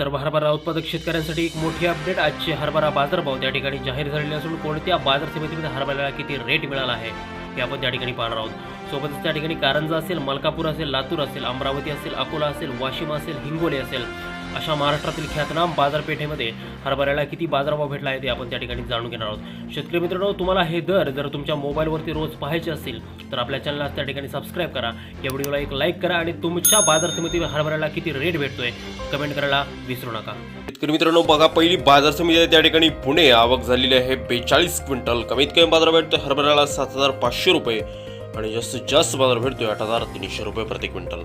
तर हरभरा उत्पादक शेतकऱ्यांसाठी एक मोठी अपडेट आजचे हरभरा बाजारभाव त्या ठिकाणी जाहीर झालेले असून कोणत्या बाजार समितीमध्ये हरभऱ्याला किती रेट मिळाला आहे हे आपण त्या ठिकाणी पाहणार आहोत. सोबतच त्या ठिकाणी कारंजा असेल मलकापूर असेल लातूर असेल अमरावती असेल अकोला असेल वाशिम असेल हिंगोली असेल अशा महाराष्ट्रातील ख्यातनाम बाजारपेठेमध्ये हरभऱ्याला किती बाजारभाव भेटला आहे ते आपण त्या ठिकाणी जाणून घेणार आहोत. शेतकरी मित्रांनो तुम्हाला हे दर जर तुमच्या मोबाईलवरती रोज पाहायचे असतील तर आपल्या चॅनलला त्या ठिकाणी सबस्क्राईब करा. या व्हिडिओला एक लाईक करा आणि तुमच्या बाजार समितीवर हरभऱ्याला किती रेट भेटतोय कमेंट करायला विसरू नका. शेतकरी मित्रांनो बघा पहिली बाजार समिती आहे त्या ठिकाणी पुणे. आवक झालेली आहे बेचाळीस क्विंटल. कमीत कमी बाजार भेटतो हरभऱ्याला सात हजार पाचशे रुपये आणि जास्तीत जास्त बाजार भेटतोय आठ हजार तीनशे रुपये प्रति क्विंटल.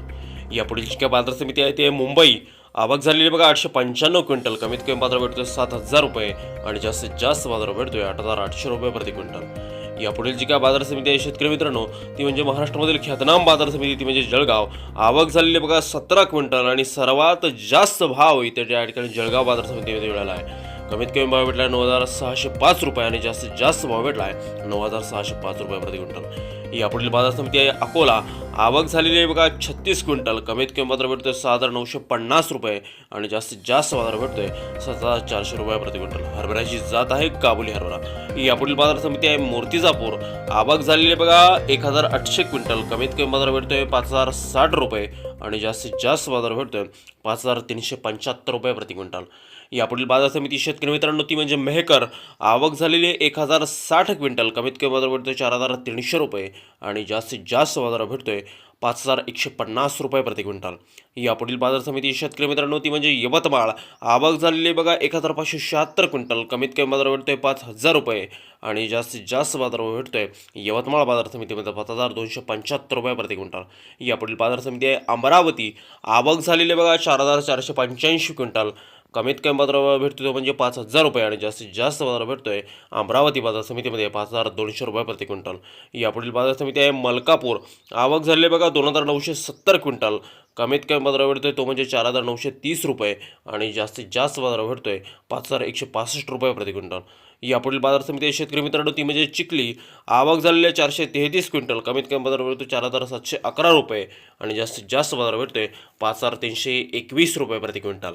यापुढील जी काय बाजार समिती आहे ती आहे मुंबई. आवक झालेली बघा आठशे पंच्याण्णव क्विंटल. कमीत कमी बाजार भेटतोय सात हजार रुपये आणि जास्तीत जास्त बाजार भेटतोय आठ हजार आठशे रुपये प्रति क्विंटल. यापुढील जी काय बाजार समिती आहे शेतकरी मित्रांनो ती म्हणजे महाराष्ट्रामधील ख्यातनाम बाजार समिती ती म्हणजे जळगाव. आवक झालेली बघा सतरा क्विंटल आणि सर्वात जास्त भाव इथे त्या ठिकाणी जळगाव बाजार समितीमध्ये मिळाला आहे. कमीत कमी भाव भेटला आहे नऊ हजार सहाशे पाच रुपये आणि जास्तीत जास्त भाव भेटला आहे नऊ हजार सहाशे पाच रुपये प्रति क्विंटल. यापुढील बाजार समिती आहे अकोला. आवक झालेली आहे बघा छत्तीस क्विंटल. कमीत कमी मात्र भेटतोय सहा हजार नऊशे पन्नास रुपये आणि जास्तीत जास्त बाजार भेटतोय सात हजार चारशे रुपये प्रति क्विंटल. हरभऱ्याची जात आहे काबुली हरभरा. यापुढील बाजार समिती आहे मूर्तिजापूर. आवक झालेली आहे बघा एक हजार आठशे क्विंटल. कमीत कमी बाजार भेटतोय पाच हजार साठ रुपये आणि जास्तीत जास्त बाजार भेटतोय पाच हजार तीनशे पंच्याहत्तर रुपये प्रति क्विंटल. यापुढील बाजार समिती शेतकरी मित्रांनो ती म्हणजे मेहकर. आवक झालेली आहे एक हजार साठ क्विंटल. कमीत कमी बाजार भेटतोय चार हजार तीनशे रुपये आणि जास्तीत जास्त बाजार भेटतोय पाच हजार एकशे पन्नास रुपये प्रति क्विंटल. यापुढील बाजार समिती शेतकरी मित्रांनो ती म्हणजे यवतमाळ. आवक झालेली बघा एक हजार पाचशे शहात्तर क्विंटल. कमीत कमी बाजार भेटतोय पाच हजार रुपये. आणि जास्तीत जास्त बाजार भेटतोय यवतमाळ बाजार समितीमध्ये पाच हजार दोनशे पंच्याहत्तर रुपये प्रति क्विंटल. यापुढील बाजार समिती आहे अमरावती. आवक झालेली बघा चार हजार चारशे पंच्याऐंशी क्विंटल. कमीत कमी बाजार भेटतो तो म्हणजे पाच हजार रुपये आणि जास्तीत जास्त बाजार आहे अमरावती बाजार समितीमध्ये पाच हजार दोनशे रुपये प्रति क्विंटल. यापुढील बाजार समिती आहे मलकापूर. आवक झालेली बघा दोन हजार नऊशे सत्तर क्विंटल. कमीत कमी बाजार आहे तो म्हणजे चार हजार नऊशे तीस रुपये आणि जास्तीत जास्त बाजार आहे पाच हजार एकशे पासष्ट रुपये प्रति क्विंटल. यापुढील बाजार समिती आहे शेतकरी मित्रांनो ती म्हणजे चिखली. आवक झालेली आहे चारशे तेहतीस क्विंटल. कमीत कमी बाजार भेटतो चार हजार सातशे अकरा रुपये आणि जास्तीत जास्त बाजार आहे पाच हजार तीनशे एकवीस रुपये प्रति क्विंटल.